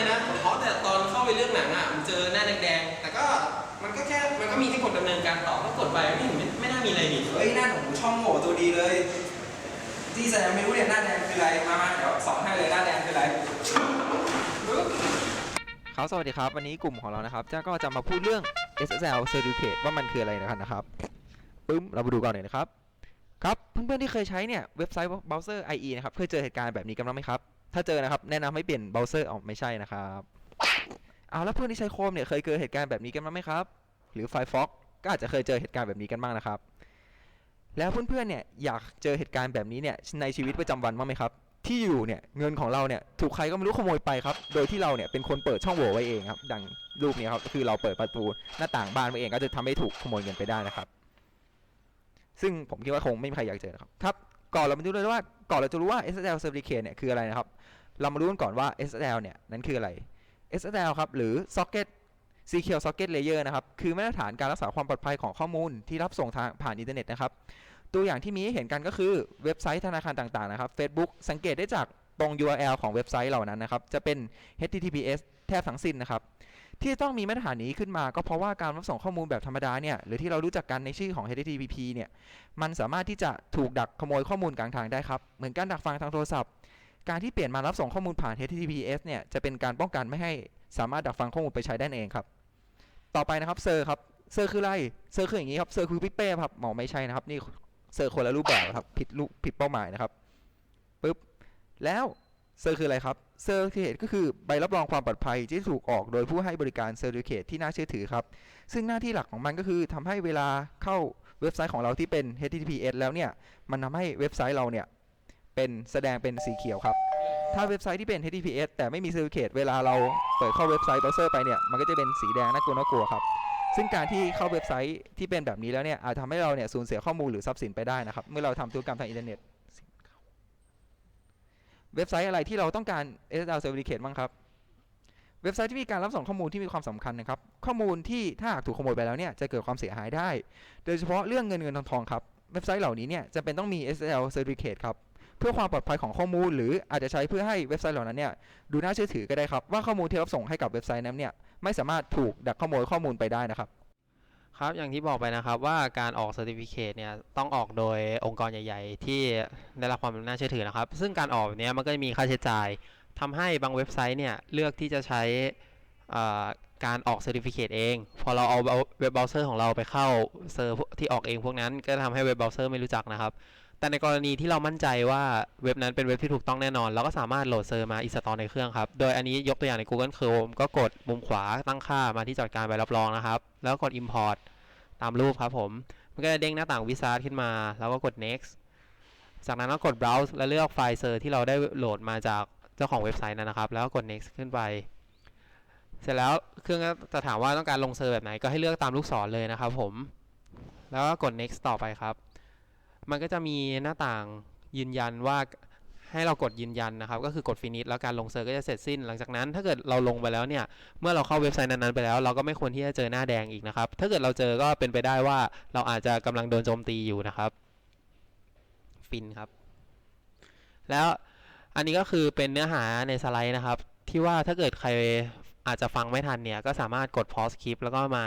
ไม่ได้ทำอะไรนะเพราะแต่ตอนเข้าไปเรื่องหนังอะมันเจอหน้าแดงๆแต่ก็มันก็แค่มันก็มีที่กดดำเนินการต่อก็กดไปไม่เห็นไม่ไม่น่ามีอะไรนี่เฮ้ยหน้าหนูช่องโหว่ตัวดีเลยที่แสดงไม่รู้เนี่ยหน้าแดงคืออะไรมามาเดี๋ยวสอนให้เลยหน้าแดงคืออะไร ครับสวัสดีครับ วันนี้กลุ่มของเรานะครับจะก็จะมาพูดเรื่อง SSL Certificate ว่ามันคืออะไรนะครับนะครับปึ้มเรามาดูก่อนเลยนะครับ ครับ เพื่อนๆที่เคยใช้เนี่ย เว็บไซต์เบราว์เซอร์ IE นะครับ เคยเจอเหตุการณ์แบบนี้กันบ้างไหมครับ ถ้าเจอนะครับแนะนำให้เปลี่ยนเบราว์เซอร์ออกไม่ใช่นะครับเอาแล้วเพื่อนที่ใช้โคมเนี่ยเคยเจอเหตุการณ์แบบนี้กันบ้างไหมครับ หรือ Firefox ก็อาจจะเคยเจอเหตุการณ์แบบนี้กันบ้างนะครับ แล้วเพื่อนๆเนี่ยอยากเจอเหตุการณ์แบบนี้เนี่ยในชีวิตประจำวันบ้างไหมครับ ที่อยู่เนี่ยเงินของเราเนี่ยถูกใครก็ไม่รู้ขโมยไปครับ โดยที่เราเนี่ยเป็นคนเปิดช่องโหว่ไว้เองครับ ดังรูปนี้ครับคือเราเปิดประตูหน้าต่างบ้านไว้เองก็จะทำให้ถูกขโมยเงินไปได้นะครับ ซึ่งผมคิดว่าคงไม่มีใครอยากเจอครับครับก่อนเรามาดูเลยว่าก่อนเราจะรู้ว่า SSL Certificate เนี่ยคืออะไรนะครับ เรามารู้กันก่อนว่า SSL เนี่ยนั้นคืออะไร SSL ครับหรือ Socket Secure Socket Layer นะครับคือมาตรฐานการรักษาความปลอดภัยของข้อมูลที่รับส่งทางผ่านอินเทอร์เน็ตนะครับตัวอย่างที่มีให้เห็นกันก็คือเว็บไซต์ธนาคารต่างๆนะครับ Facebook สังเกตได้จากตรง URL ของเว็บไซต์เหล่านั้นนะครับจะเป็น HTTPS แทบทั้งสิ้นนะครับที่ต้องมีมาตรฐานนี้ขึ้นมาก็เพราะว่าการรับส่งข้อมูลแบบธรรมดาเนี่ยหรือที่เรารู้จักกันในชื่อของ HTTP เนี่ยมันสามารถที่จะถูกดักขโมยข้อมูลกลางทางได้ครับ เหมือนการดักฟังทางโทรศัพท์ การที่เปลี่ยนมารับส่งข้อมูลผ่าน HTTPS เนี่ยจะเป็นการป้องกันไม่ให้สามารถดักฟังข้อมูลไปใช้ได้เองครับ ต่อไปนะครับเซอร์ครับเซอร์คืออะไรเซอร์คืออย่างนี้ครับเซอร์คือพี่เป้ครับหมอไม่ใช่นะครับ นี่เซอร์คนละรูปแบบครับผิดรูปผิดเป้าหมายนะครับปึ๊บแล้วเซอร์คืออะไรครับเซอร์เคตก็คือใบรับรองความปลอดภัยที่ถูกออกโดยผู้ให้บริการเซอร์ i ิเคตที่น่าเชื่อถือครับ ซึ่งหน้าที่หลักของมันก็คือทำให้เวลาเข้าเว็บไซต์ของเราที่เป็น HTTPS แล้วเนี่ย มันทำให้เว็บไซต์เราเนี่ย เป็นแสดงเป็นสีเขียวครับ ถ้าเว็บไซต์ที่เป็น HTTPS แต่ไม่มีเซอร์ i ิเคตเวลาเราเปิดเข้าเว็บไซต์เบราว์เซอร์ไปเนี่ย มันก็จะเป็นสีแดงน่ากลัวน่ากลัวครับ ซึ่งการที่เข้าเว็บไซต์ที่เป็นแบบนี้แล้วเนี่ย อาจทำให้เราเนี่ยสูญเสียข้อมูลหรือทรัพย์สินไปได้นะครับ เมื่อเราทำธุรกรรมทางอินเทอร์เน็ต เว็บไซต์อะไรที่เราต้องการ SSL Certificate บ้างครับ เว็บไซต์ที่มีการรับส่งข้อมูลที่มีความสำคัญนะครับ ข้อมูลที่ถ้าหากถูกขโมยไปแล้วเนี่ยจะเกิดความเสียหายได้ โดยเฉพาะเรื่องเงินเงินทองทองครับ เว็บไซต์เหล่านี้เนี่ยจะเป็นต้องมี SSL Certificate ครับ เพื่อความปลอดภัยของข้อมูล หรืออาจจะใช้เพื่อให้เว็บไซต์เหล่านั้นเนี่ยดูน่าเชื่อถือก็ได้ครับ ว่าข้อมูลที่รับส่งให้กับเว็บไซต์นั้นเนี่ยไม่สามารถถูกดักขโมยข้อมูลไปได้นะครับครับอย่างที่บอกไปนะครับว่าการออก Certificate เนี่ยต้องออกโดยองค์กรใหญ่ ๆ ที่ได้รับความน่าเชื่อถือนะครับ ซึ่งการออกเนี้ยมันก็จะมีค่าใช้จ่ายทำให้บางเว็บไซต์เนี่ยเลือกที่จะใช้การออก Certificate เอง พอเราเอาเว็บเบราว์เซอร์ของเราไปเข้าเซิร์ฟที่ออกเองพวกนั้นก็ทำให้เว็บเบราว์เซอร์ไม่รู้จักนะครับ แต่ในกรณีที่เรามั่นใจว่าเว็บนั้นเป็นเว็บที่ถูกต้องแน่นอน เราก็สามารถโหลดเซอร์มาอินสตอลในเครื่องครับ โดยอันนี้ยกตัวอย่างใน Google Chrome ก็กดมุมขวาตั้งค่ามาที่จัดการใบรับรองนะครับ แล้วกด Import ตามรูปครับผม มันก็จะเด้งหน้าต่างวิซาร์ขึ้นมา แล้วก็กด next จากนั้นก็กด browse และเลือกไฟล์เซอร์ที่เราได้โหลดมาจากเจ้าของเว็บไซต์นั้นนะครับ แล้วก็กด next ขึ้นไป เสร็จแล้วเครื่องก็จะถามว่าต้องการลงเซอร์แบบไหนก็ให้เลือกตามลูกศรเลยนะครับผม แล้วก็กด next ต่อไปครับ มันก็จะมีหน้าต่างยืนยันว่าให้เรากดยืนยันนะครับ ก็คือกด finish แล้วการลงเซอร์ก็จะเสร็จสิ้น หลังจากนั้นถ้าเกิดเราลงไปแล้วเนี่ย เมื่อเราเข้าเว็บไซต์นั้นๆไปแล้ว เราก็ไม่ควรที่จะเจอหน้าแดงอีกนะครับ ถ้าเกิดเราเจอก็เป็นไปได้ว่าเราอาจจะกำลังโดนโจมตีอยู่นะครับ ฟินครับ แล้วอันนี้ก็คือเป็นเนื้อหาในสไลด์นะครับ ที่ว่าถ้าเกิดใครอาจจะฟังไม่ทันเนี่ย ก็สามารถกด pause คลิปแล้วก็มา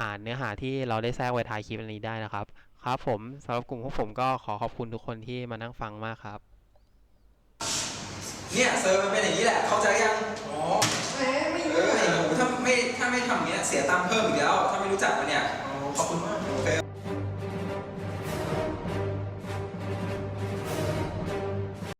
อ่านเนื้อหาที่เราได้แทรกไว้ท้ายคลิปนี้ได้นะครับ ครับผมสำหรับกลุ่มของผมก็ขอขอบคุณทุกคนที่มานั่งฟังมากครับ เนี่ยเซอร์มันเป็นอย่างนี้แหละ เข้าใจยัง อ๋อแหมไม่เอรู้อไอ้หนูถ้าไม่ถ้าไม่ทำอย่างเนี้ยเสียตังค์เพิ่มอีกแล้ว ถ้าไม่รู้จักมันเนี่ย ขอบคุณมากโอเค